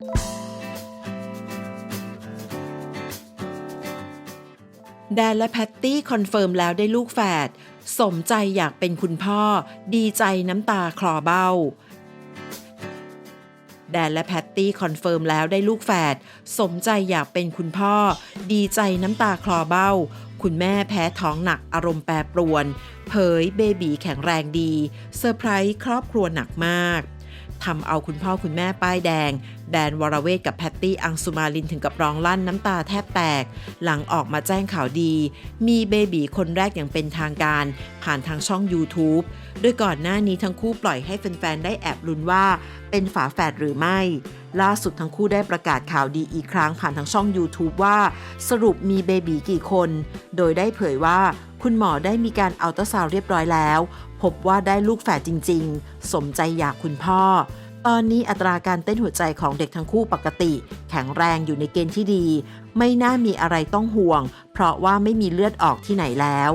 แดนและแพตตี้คอนเฟิร์มแล้วได้ลูกแฝด สมใจอยากเป็นคุณพ่อ ดีใจน้ำตาคลอเบ้า แดนและแพตตี้คอนเฟิร์มแล้วได้ลูกแฝด สมใจอยากเป็นคุณพ่อ ดีใจน้ำตาคลอเบ้า คุณแม่แพ้ท้องหนักอารมณ์แปรปรวน เผยเบบีแข็งแรงดี เซอร์ไพรส์ครอบครัวหนักมาก ทำเอาคุณพ่อคุณแม่ป้ายแดง แดนวรเวทกับแพตตี้อังสุมาลินถึงกับร้องลั่นน้ำตาแทบแตก หลังออกมาแจ้งข่าวดี มีเบบีคนแรกอย่างเป็นทางการ ผ่านทางช่อง YouTube โดยก่อนหน้านี้ทั้งคู่ปล่อยให้แฟนๆ ได้แอบลุ้นว่า เป็นฝาแฝดหรือไม่ ล่าสุดทั้งคู่ได้ประกาศข่าวดีอีกครั้งผ่านทางช่อง YouTube ว่า สรุปมีเบบีกี่คน โดยได้เผยว่าคุณหมอได้มีการอัลตราซาวเรียบร้อยแล้ว พบว่าได้ลูกแฝดจริง ๆ สมใจอยากคุณพ่อ ตอนนี้อัตราการเต้นหัวใจของเด็กทั้งคู่ปกติ แข็งแรงอยู่ในเกณฑ์ที่ดี ไม่น่ามีอะไรต้องห่วง เพราะว่าไม่มีเลือดออกที่ไหนแล้ว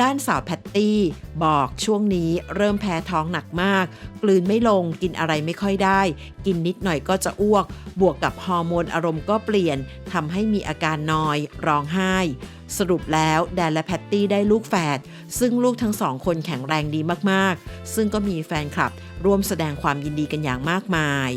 ด้านสาวแพตตี้ บอกช่วงนี้เริ่มแพ้ท้องหนักมาก กลืนไม่ลงกินอะไรไม่ค่อยได้ กินนิดหน่อยก็จะอ้วก บวกกับฮอร์โมนอารมณ์ก็เปลี่ยนทำให้มีอาการนอยร้องไห้ สรุปแล้วแดนและแพตตี้ได้ลูกแฝดซึ่งลูกทั้งสองคนแข็งแรงดีมากๆ ซึ่งก็มีแฟนคลับร่วมแสดงความยินดีกันอย่างมากมาย